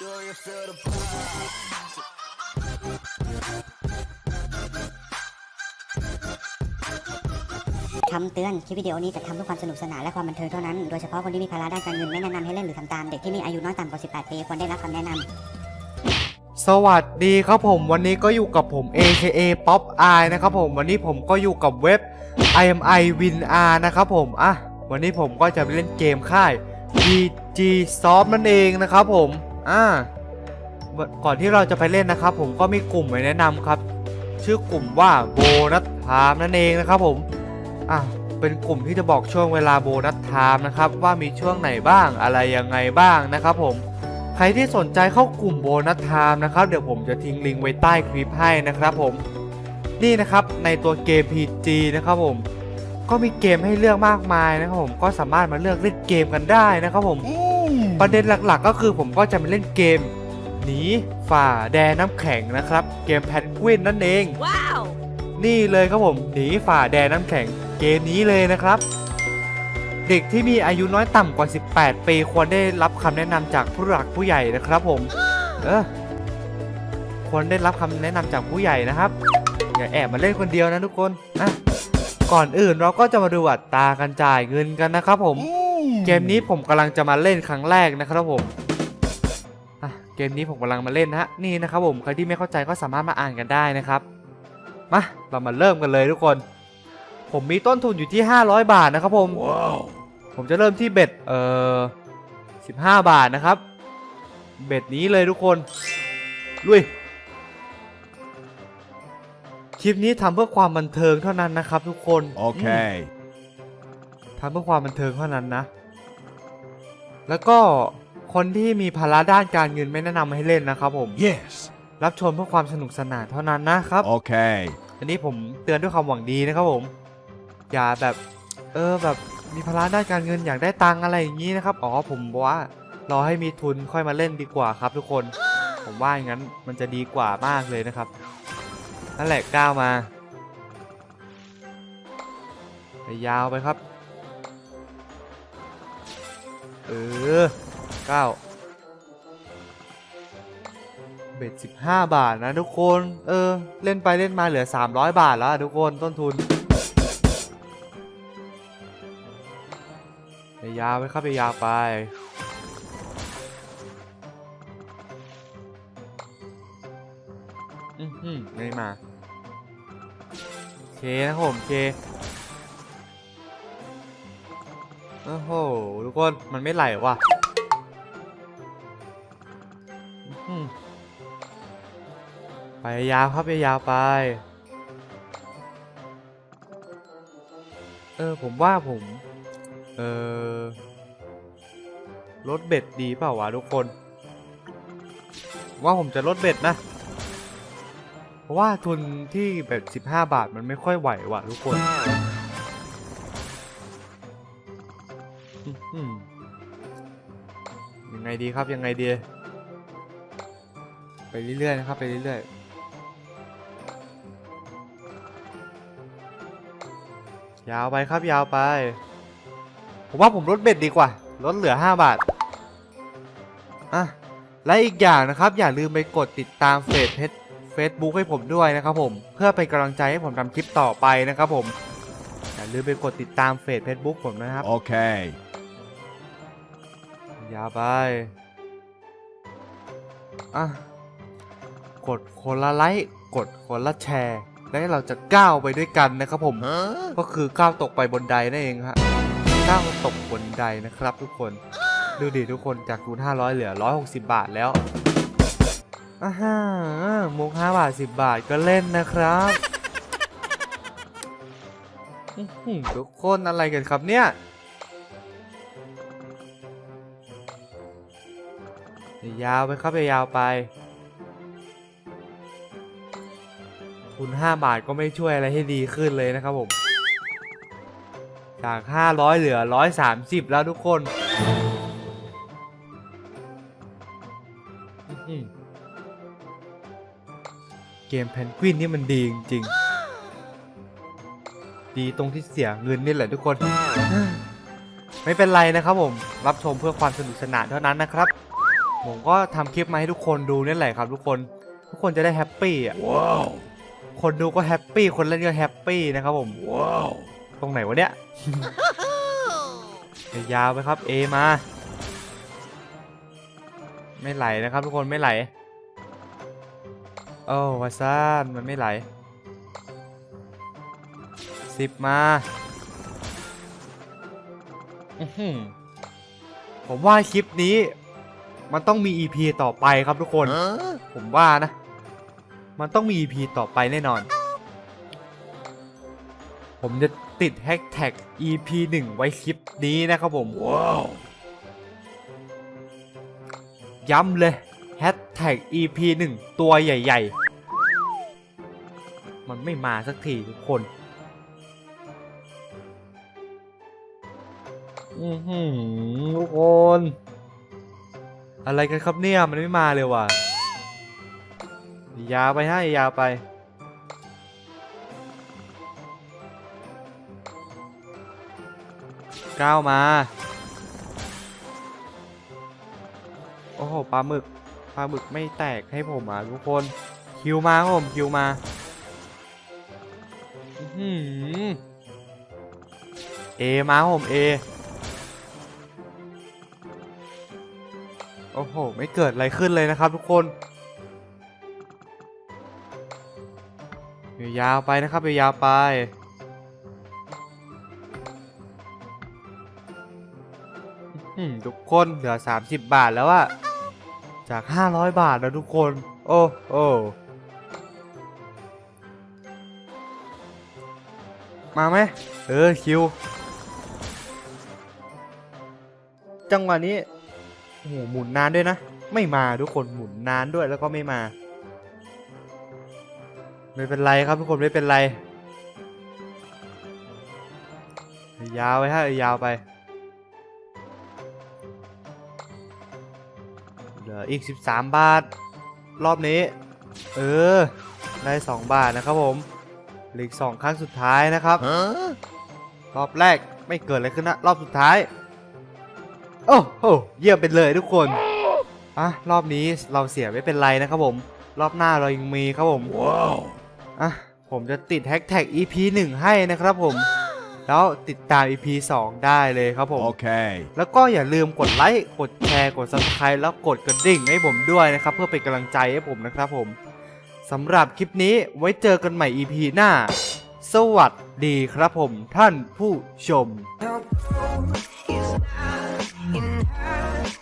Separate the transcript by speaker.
Speaker 1: Do you feel the vibe?
Speaker 2: คำเตือน คลิปวิดีโอนี้จะทำเพื่อความสนุกสนานและความบันเทิงเท่านั้น โดยเฉพาะคนที่มีภาระด้านการเงินไม่แนะนำให้เล่นหรือทำตาม เด็กที่มีอายุน้อยต่ำกว่า 18 ปีควรได้รับคำแนะนำ
Speaker 3: สวัสดีครับผมวันนี้ก็อยู่กับผม AKA Pop Eye นะครับผมวันนี้ผมก็อยู่กับเว็บ IMI Win R นะครับผมอะวันนี้ผมก็จะไปเล่นเกมค่าย PG Soft นั่นเองนะครับผม อ่าก่อนที่เราจะไปเล่นนะครับ ผมก็มีกลุ่มไว้แนะนำครับ ชื่อกลุ่มว่าโบนัสไทม์นั่นเองนะครับผมอะเป็นกลุ่มที่จะบอกช่วงเวลาโบนัสไทม์นะครับ ว่ามีช่วงไหนบ้างอะไรยังไงบ้างนะครับ ผมใครที่สนใจเข้ากลุ่มโบนัสไทม์นะครับ เดี๋ยวผมจะทิ้งลิงก์ไว้ใต้คลิปให้นะครับผมนี่นะครับในตัวเกม PG นะครับผมก็มีเกมให้เลือกมากมายนะครับผมก็สามารถมาเลือกเล่นเกมกันได้นะครับผม ประเด็นหลักๆ ก็คือผมก็จะมาเล่นเกมหนีฝ่าแดนน้ำแข็งนะครับ เกมแพนกวินนั่นเอง
Speaker 4: ว้าว
Speaker 3: นี่เลยครับผมหนีฝ่าแดนน้ำแข็งเกมนี้เลยนะครับ เด็กที่มีอายุน้อยต่ำกว่า 18 ปีควรได้รับคำแนะนำจากผู้หลักผู้ใหญ่นะครับผม เออควรได้รับคำแนะนำจากผู้ใหญ่นะครับอย่าแอบมาเล่นคนเดียวนะทุกคนอะก่อนอื่นเราก็จะมาดูอัตราการจ่ายเงินกันนะครับผม เกมนี้ผมกำลังจะมาเล่นครั้งแรกนะครับผมอะเกมนี้ผมกำลังมาเล่นนะฮะนี่นะครับผมใครที่ไม่เข้าใจก็สามารถมาอ่านกันได้นะครับมาเรามาเริ่มกันเลยทุกคน ผมมีต้นทุนอยู่ที่ 500 บาทนะครับผม
Speaker 1: Wow.
Speaker 3: ผมจะเริ่มที่เบ็ดเอ่อ15 บาทนะครับ เบ็ดนี้เลยทุกคนลุยคลิปนี้ทำเพื่อความบันเทิงเท่านั้นนะครับทุกคน
Speaker 1: Okay.
Speaker 3: ทำเพื่อความบันเทิงเท่านั้นนะ แล้วก็คนที่มีภาระด้านการเงินไม่แนะนำให้เล่นนะครับผม
Speaker 1: Yes.
Speaker 3: รับชมเพื่อความสนุกสนานเท่านั้นนะครับ
Speaker 1: Okay.
Speaker 3: อันนี้ผมเตือนด้วยความหวังดีนะครับผม อย่าแบบ เออแบบมีภาระด้านการเงินอยากได้ตังค์อะไรอย่างนี้นะครับ อ๋อผมบอกว่ารอให้มีทุนค่อยมาเล่นดีกว่าครับทุกคน ผมว่าอย่างนั้นมันจะดีกว่ามากเลยนะครับ นั่นแหละก้าวมาไปยาวไปครับ เออก้าเบ็ด15บาทนะทุกคน เออ เล่นไปเล่นมาเหลือ300บาทแล้วทุกคนต้นทุนไปยาวไปครับไปยาวไปอือหือไม่มา เคนะครับผมเค โอ้โหทุกคนมันไม่ไหลว่ะไปยาวครับไปยาวไป เออผมว่าผม เออลดเบ็ดดีเปล่าวะทุกคน ว่าผมจะลดเบ็ดนะ เพราะว่าทุนที่แบบ 15 บาทมันไม่ค่อยไหวว่ะทุกคน ยังไงดีครับยังไงดี ไปเรื่อยๆนะครับ ไปเรื่อยๆ ยาวไปครับยาวไป ผมว่าผมลดเบ็ดดีกว่า ลดเหลือ 5 บาท อะ และอีกอย่างนะครับ อย่าลืมไปกดติดตามเฟซเพจ Facebook ให้ผมด้วยนะครับผม เพื่อเป็นกำลังใจให้ผมทำคลิปต่อไปนะครับผม อย่าลืมไปกดติดตามเฟซ Facebook ผมนะครับ
Speaker 1: Okay.
Speaker 3: ยาวไปอะกดคนละไลค์กดคนละแชร์ และเราจะก้าวไปด้วยกันนะครับผม
Speaker 1: Huh?
Speaker 3: ก็คือก้าวตกไปบนไดนั่นเองฮะก้าวตกบนไดนะครับทุกคน ดูดิทุกคนจากทุน500 เหลือ 160 บาทแล้วอ่าฮะมุก5บาท 10 บาทก็เล่นนะครับอื้อหือทุกคนอะไรกันครับเนี่ย ยาวไปครับยาวไปทุน5บาทก็ไม่ช่วยอะไรให้ดีขึ้นเลยนะครับผม จาก 500 เหลือ 130 แล้วทุกคนเกมแพนกวินนี่มันดีจริงๆ ดีตรงที่เสียเงินนี่แหละทุกคน ไม่เป็นไรนะครับผม รับชมเพื่อความสนุกสนานเท่านั้นนะครับ ผมก็ทำคลิปมาให้ทุกคนดูนี่แหละครับ ทุกคนทุกคนจะได้แฮปปี้อะ
Speaker 1: Wow.
Speaker 3: คนดูก็แฮปปี้คนเล่นก็แฮปปี้นะครับผม
Speaker 1: Wow.
Speaker 3: ตรงไหนวะเนี่ยยาวไปครับ A มา ไม่ไหลนะครับทุกคนไม่ไหลโอ้วาซานมันไม่ไหลสิบมาอื้อหือผมว่าคลิปนี้ มันต้องมี EP ต่อไปครับทุกคน
Speaker 1: Huh?
Speaker 3: ผมว่านะ มันต้องมี EP ต่อไปแน่นอน ผมจะติดแฮชแท็ก EP 1 ไว้คลิปนี้นะครับผม
Speaker 1: Wow.
Speaker 3: ย้ำเลยแฮชแท็ก EP 1 ตัวใหญ่ ๆ มันไม่มาสักทีทุกคน อือหือทุกคน อะไรกันครับเนี่ยมันไม่มาเลยว่ะยาวไปให้ยาวไป ก้าวมา โอ้โหปลาหมึกปลาหมึกไม่แตกให้ผมอะทุกคน คิวมาครับผมคิวมาเอมาครับผมเอ โอ้โห ไม่เกิดอะไรขึ้นเลยนะครับทุกคนยาวไปนะครับยาวไป ทุกคนเหลือ 30 บาทแล้วอะจาก 500 บาทแล้วทุกคน โอ้โอ้มาไหมเออ คิว จังหวะนี้ โอ้โหหมุนนานด้วยนะ ไม่มาทุกคนหมุนนานด้วยแล้วก็ไม่มา ไม่เป็นไรครับทุกคนไม่เป็นไร ยาวไปฮะยาวไปเหลืออีก 13 บาท รอบนี้ เออ ได้ 2 บาทนะครับผมเหลืออีก2ครั้งสุดท้ายนะครับ
Speaker 1: Huh?
Speaker 3: รอบแรกไม่เกิดอะไรขึ้นนะ รอบสุดท้าย โอ้โหเยี่ยมไปเลยทุกคนอะรอบนี้เราเสียไม่เป็นไรนะครับผม รอบหน้าเรายังมีครับผม
Speaker 1: Wow.
Speaker 3: อะผมจะติดแฮชแท็ก EP 1 ให้นะครับผม แล้วติดตาม EP 2 ได้เลยครับผม
Speaker 1: Okay.
Speaker 3: แล้วก็อย่าลืมกดไลค์กดแชร์กด subscribe แล้วกดกระดิ่งให้ผมด้วยนะครับ เพื่อเป็นกำลังใจให้ผมนะครับผมสำหรับคลิปนี้ไว้เจอกันใหม่ EP หน้า สวัสดีครับผมท่านผู้ชม
Speaker 4: Is not in her